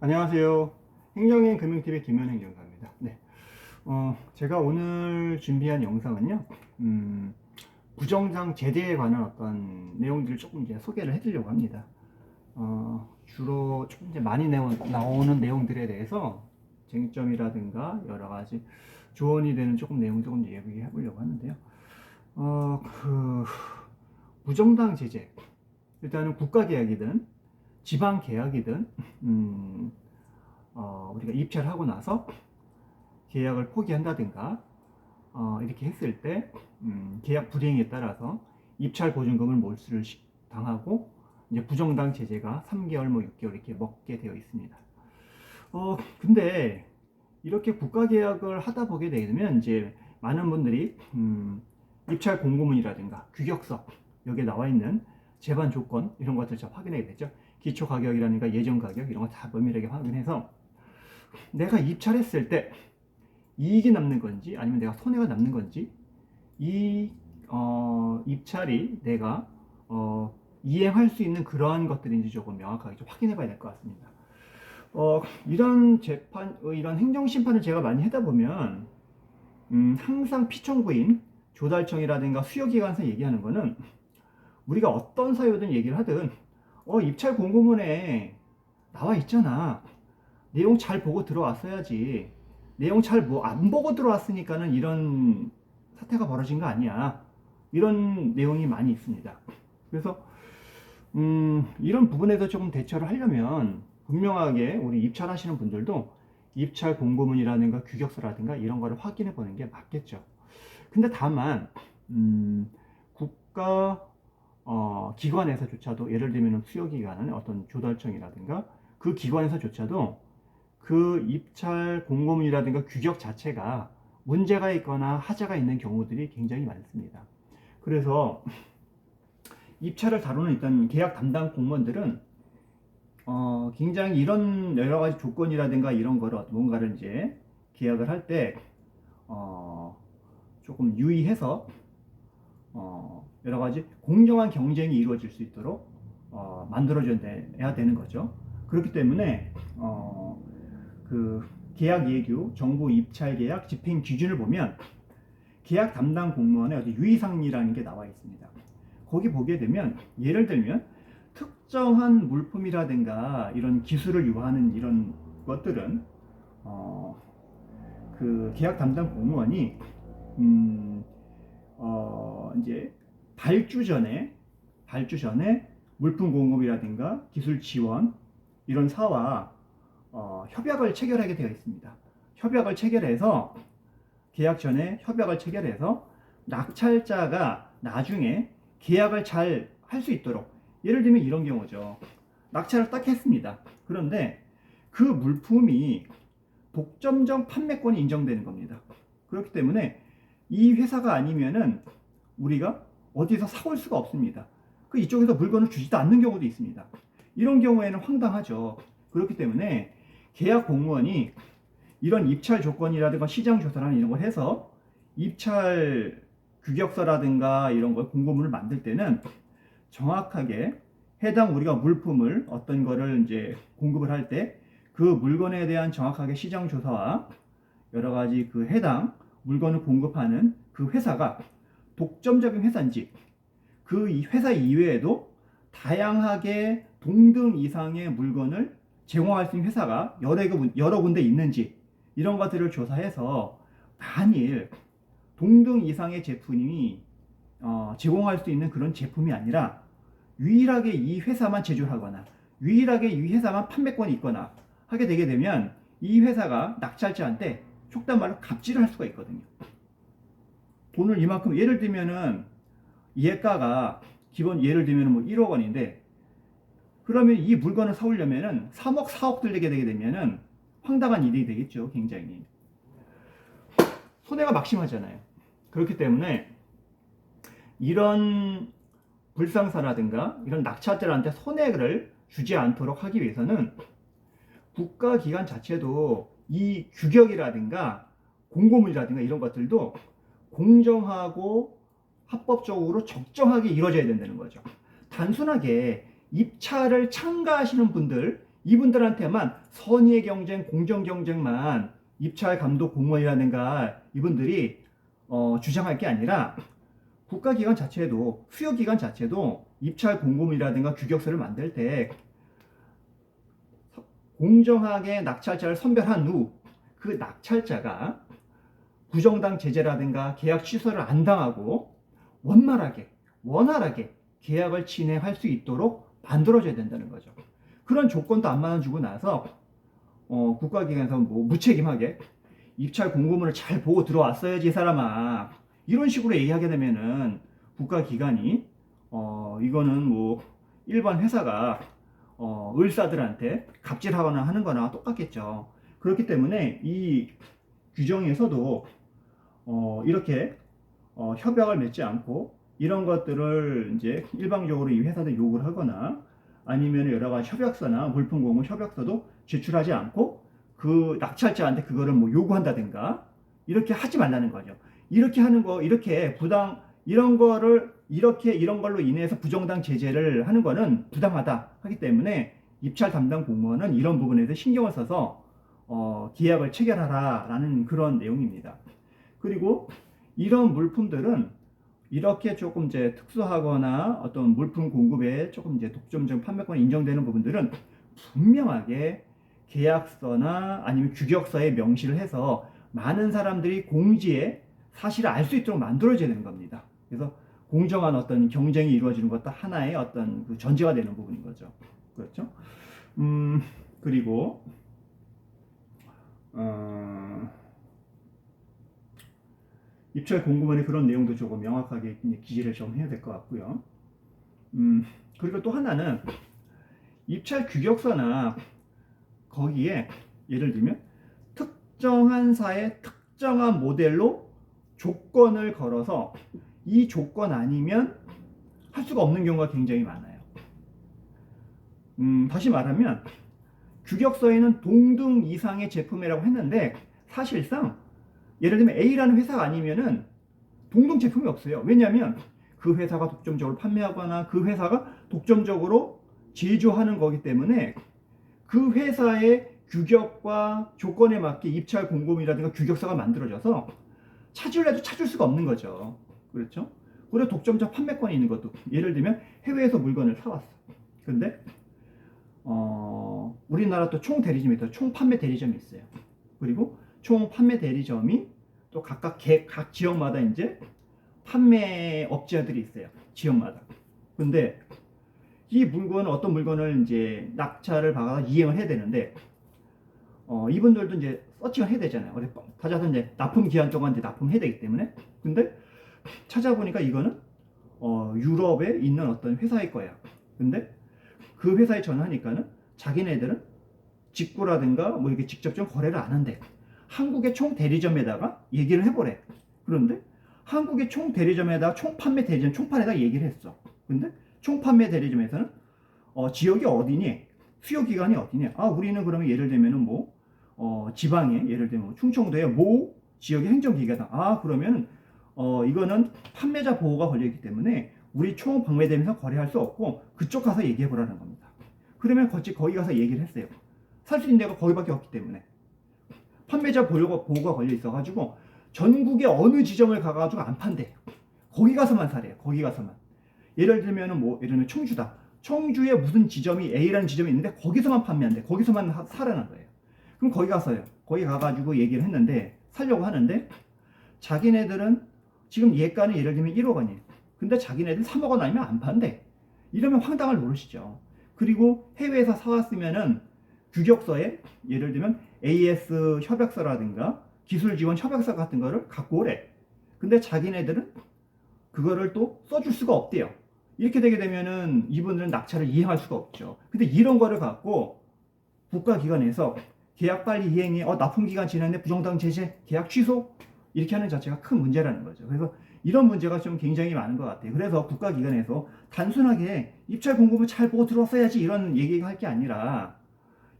안녕하세요. 행정인 금융TV 김현행 영상입니다. 네. 어, 제가 오늘 준비한 영상은요, 음, 부정상 제대에 관한 어떤 내용들을 조금 이제 소개를 해드리려고 합니다. 어, 주로 좀 이제 많이 내오, 나오는 내용들에 대해서 쟁점이라든가 여러 가지 조언이 되는 조금 내용 조금 얘기해 보려고 하는데요. 어, 그, 부정당 제재. 일단은 국가 계약이든 지방 계약이든, 음, 어, 우리가 입찰을 하고 나서 계약을 포기한다든가 어, 이렇게 했을 때 음, 계약 불이행에 따라서 입찰 보증금을 몰수를 시- 당하고 이제 부정당 제재가 3개월 뭐 6개월 이렇게 먹게 되어 있습니다. 어 근데 이렇게 국가 계약을 하다 보게 되면 이제 많은 분들이 음, 입찰 공고문이라든가 규격서 여기에 나와 있는 제반 조건 이런 것들을 잘 확인하게 되죠. 기초 가격이라든가 예정 가격 이런 거 다 면밀하게 확인해서 내가 입찰했을 때 이익이 남는 건지 아니면 내가 손해가 남는 건지 이 어, 입찰이 내가 어, 이행할 수 있는 그러한 것들인지 조금 명확하게 좀 확인해 봐야 될 것 같습니다. 어, 이런 재판, 어, 이런 행정심판을 제가 많이 하다 보면 음, 항상 피청구인 조달청이라든가 수요기관에서 얘기하는 거는 우리가 어떤 사유든 얘기를 하든 어, 입찰 공고문에 나와 있잖아. 내용 잘 보고 들어왔어야지. 내용 잘 뭐 안 보고 들어왔으니까는 이런 사태가 벌어진 거 아니야. 이런 내용이 많이 있습니다. 그래서 음, 이런 부분에서 조금 대처를 하려면 분명하게 우리 입찰하시는 분들도 입찰 공고문이라든가 규격서라든가 이런 거를 확인해 보는 게 맞겠죠. 근데 다만 음, 국가 어, 기관에서조차도 예를 들면 수요기관은 어떤 조달청이라든가 그 기관에서조차도 그 입찰 공고문이라든가 규격 자체가 문제가 있거나 하자가 있는 경우들이 굉장히 많습니다. 그래서 입찰을 다루는 일단 계약 담당 공무원들은 어, 굉장히 이런 여러 가지 조건이라든가 이런 거를 뭔가를 이제 계약을 할때 어, 조금 유의해서 어, 여러 가지 공정한 경쟁이 이루어질 수 있도록 어, 만들어줘야 되는 거죠. 그렇기 때문에 어, 그 계약 예규, 정부 입찰 계약 집행 기준을 보면 계약 담당 공무원의 어떤 유의사항이라는 게 나와 있습니다. 거기 보게 되면 예를 들면 특정한 물품이라든가 이런 기술을 요하는 이런 것들은 어, 그 계약 담당 공무원이 음, 어, 이제 발주 전에 발주 전에 물품 공급이라든가 기술 지원 이런 사와 어, 협약을 체결하게 되어 있습니다. 협약을 체결해서 계약 전에 협약을 체결해서 낙찰자가 나중에 계약을 잘 할 수 있도록 예를 들면 이런 경우죠. 낙찰을 딱 했습니다. 그런데 그 물품이 독점적 판매권이 인정되는 겁니다. 그렇기 때문에 이 회사가 아니면은 우리가 어디서 사올 수가 없습니다. 그 이쪽에서 물건을 주지도 않는 경우도 있습니다. 이런 경우에는 황당하죠. 그렇기 때문에 계약 공무원이 이런 입찰 조건이라든가 시장 조사라는 이런 걸 해서 입찰 규격서라든가 이런 걸 공고문을 만들 때는 정확하게 해당 우리가 물품을 어떤 거를 이제 공급을 할 때 그 물건에 대한 정확하게 시장 조사와 여러 가지 그 해당 물건을 공급하는 그 회사가 독점적인 회사인지 그이 회사 이외에도 다양하게 동등 이상의 물건을 제공할 수 있는 회사가 여러, 군- 여러 군데 있는지 이런 것들을 조사해서 만일 동등 이상의 제품이 어, 제공할 수 있는 그런 제품이 아니라 유일하게 이 회사만 제조하거나 유일하게 이 회사만 판매권이 있거나 하게 되게 되면 이 회사가 낙찰자한테 속단 말로 갑질을 할 수가 있거든요. 돈을 이만큼 예를 들면은 예가가 기본 예를 들면 뭐 1억 원인데 그러면 이 물건을 사오려면은 3억 4억 들리게 되게 되면은 황당한 일이 되겠죠 굉장히. 손해가 막심하잖아요. 그렇기 때문에 이런 불상사라든가 이런 낙찰자들한테 손해를 주지 않도록 하기 위해서는 국가기관 자체도 이 규격이라든가 공고문이라든가 이런 것들도 공정하고 합법적으로 적정하게 이루어져야 된다는 거죠. 단순하게 입찰을 참가하시는 분들 이분들한테만 선의의 경쟁, 공정 경쟁만 입찰 감독 공무원이라든가 이분들이 어, 주장할 게 아니라 국가기관 자체도 수요기관 자체도 입찰 공고문이라든가 규격서를 만들 때 공정하게 낙찰자를 선별한 후 그 낙찰자가 부정당 제재라든가 계약 취소를 안 당하고 원만하게 원활하게 계약을 진행할 수 있도록 만들어줘야 된다는 거죠. 그런 조건도 안 만들어주고 나서 어, 국가기관에서 뭐 무책임하게 입찰 공고문을 잘 보고 들어왔어야지 이 사람아 이런 식으로 얘기하게 되면은 국가기관이 어, 이거는 뭐 일반 회사가 어, 을사들한테 갑질하거나 하는 거나 똑같겠죠. 그렇기 때문에 이 규정에서도 어, 이렇게 어, 협약을 맺지 않고 이런 것들을 이제 일방적으로 이 회사들 요구를 하거나 아니면 여러 가지 협약서나 물품 공급 협약서도 제출하지 않고 그 낙찰자한테 그거를 뭐 요구한다든가 이렇게 하지 말라는 거죠. 이렇게 하는 거 이렇게 부당 이런 거를 이렇게 이런 걸로 인해서 부정당 제재를 하는 거는 부당하다 하기 때문에 입찰 담당 공무원은 이런 부분에서 신경을 써서 어, 계약을 체결하라라는 그런 내용입니다. 그리고 이런 물품들은 이렇게 조금 이제 특수하거나 어떤 물품 공급에 조금 이제 독점적 판매권이 인정되는 부분들은 분명하게 계약서나 아니면 규격서에 명시를 해서 많은 사람들이 공지에 사실을 알 수 있도록 만들어져야 되는 겁니다. 그래서 공정한 어떤 경쟁이 이루어지는 것도 하나의 어떤 그 전제가 되는 부분인 거죠. 그렇죠? 음, 그리고 어, 입찰 공고문의 그런 내용도 조금 명확하게 기재를 좀 해야 될 것 같고요. 음, 그리고 또 하나는 입찰 규격서나 거기에 예를 들면 특정한 사의 특정한 모델로 조건을 걸어서 이 조건 아니면 할 수가 없는 경우가 굉장히 많아요. 음, 다시 말하면 규격서에는 동등 이상의 제품이라고 했는데 사실상 예를 들면 A라는 회사가 아니면은 동등 제품이 없어요. 왜냐하면 그 회사가 독점적으로 판매하거나 그 회사가 독점적으로 제조하는 거기 때문에 그 회사의 규격과 조건에 맞게 입찰 공고이라든가 규격서가 만들어져서 찾으려도 찾을 수가 없는 거죠. 그렇죠? 그리고 독점적 판매권이 있는 것도 예를 들면 해외에서 물건을 사왔어. 근데 어, 우리나라 또 총 대리점이 있어요. 총 판매 대리점이 있어요. 그리고 총 판매 대리점이 또 각각 개, 각 지역마다 이제 판매 업체들이 있어요. 지역마다. 근데 이 물건은 어떤 물건을 이제 낙찰을 받아서 이행을 해야 되는데 어, 이분들도 이제 서칭을 해야 되잖아요. 어디 찾아서 이제 납품 기한 동안 이제 납품해야 되기 때문에. 근데 찾아보니까 이거는 어, 유럽에 있는 어떤 회사일 거야. 근데 그 회사에 전화하니까는 자기네들은 직구라든가 뭐 이렇게 직접 좀 거래를 안 한대. 한국의 총 대리점에다가 얘기를 해보래. 그런데 한국의 총 대리점에다가 총 판매 대리점 총판에다 얘기를 했어. 근데 총 판매 대리점에서는 어, 지역이 어디니? 수요 기관이 어디니? 아 우리는 그러면 예를 들면은 뭐 어, 지방에 예를 들면 뭐 충청도의 모 지역의 행정기관이다. 아 그러면 어, 이거는 판매자 보호가 걸려있기 때문에 우리 총 방매되면서 거래할 수 없고 그쪽 가서 얘기해 보라는 겁니다. 그러면 거치 거기 가서 얘기를 했어요. 있는 데가 거기밖에 없기 때문에 판매자 보호가, 보호가 걸려 있어가지고 전국의 어느 지점을 가가지고 안 판대. 거기 가서만 사래요. 거기 가서만. 예를 들면은 뭐 예를 들면 청주다. 청주에 무슨 지점이 A라는 지점이 있는데 거기서만 판매한대. 거기서만 하- 사라는 거예요. 그럼 거기 가서요. 거기 가가지고 얘기를 했는데 살려고 하는데 자기네들은 지금 예가는 예를 들면 1억 원이에요. 근데 자기네들 3억 원 아니면 안 판대. 이러면 황당할 노릇이죠. 그리고 해외에서 사왔으면은 규격서에 예를 들면 AS 협약서라든가 기술 지원 협약서 같은 거를 갖고 오래. 근데 자기네들은 그거를 또 써줄 수가 없대요. 이렇게 되게 되면은 이분들은 낙찰을 이행할 수가 없죠. 근데 이런 거를 갖고 국가기관에서 계약 빨리 이행해, 어, 납품기간 지났네, 부정당 제재, 계약 취소, 이렇게 하는 자체가 큰 문제라는 거죠. 그래서 이런 문제가 좀 굉장히 많은 것 같아요. 그래서 국가기관에서 단순하게 입찰 공고문 잘 보고 들어왔어야지 이런 얘기가 할 게 아니라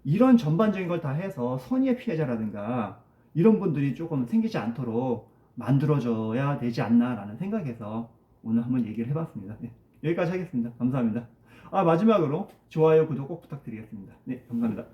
이런 전반적인 걸 다 해서 선의의 피해자라든가 이런 분들이 조금 생기지 않도록 만들어져야 되지 않나라는 생각에서 오늘 한번 얘기를 해봤습니다. 네, 여기까지 하겠습니다. 감사합니다. 아, 마지막으로 좋아요, 구독 꼭 부탁드리겠습니다. 네, 감사합니다.